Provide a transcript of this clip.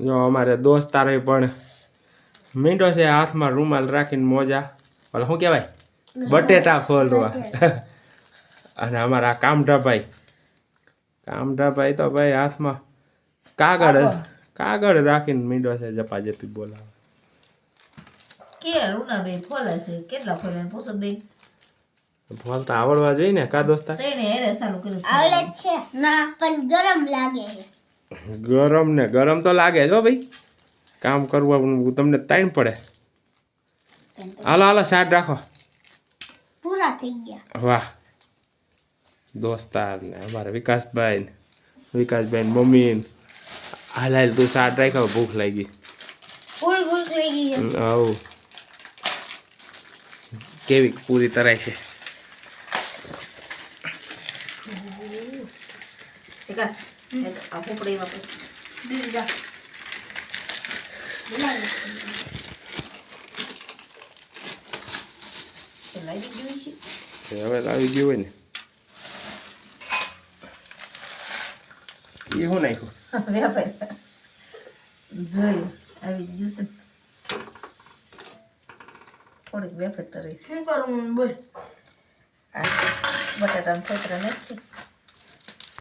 જો અમારે દોસ્તારે પણ મીંડો છે હાથમાં રૂમાલ રાખીને મોજા. ઓલા શું કહેવાય? બટેટા ફોલવા. અને અમારા કામઢાભાઈ. કામઢાભાઈ તો ભાઈ હાથમાં કાગળ કાગળ. રાખીને મીંડો છે જપા જપી બોલાવે. કે રૂનાબેન ફોલે છે? કેટલા ફોલે? પૂછો બેન. ફોલતા આવડવા જોઈએ ને કા દોસ્તા? કર્યું. આવડે છે. ના. પણ ગરમ લાગે છે. ગરમ ને ગરમ તો લાગે જ હો ભાઈ. કામ કરવું તમને ટાઈમ પડે. હાલો હાલો સાઈડ રાખો. પૂરા થઈ ગયા. વાહ. દોસ્તાર ને અમારા વિકાસભાઈ ને વિકાસભાઈ ને મમ્મી ને. હાલ હાલ તું સાટ રાખ્યો ભૂખ લાગી. ભૂખ છે. આવું. કેવી પૂરી તરાય છે. એક આ ફૂફડીમાં પછી દીદી જા હવે આવી ગયું હોય ને. એ શું નાખ્યું? જોયું આવી ગયું છે થોડીક વેફર તરી શું કરું? બોલ. બટાટા ફોતરા નાખી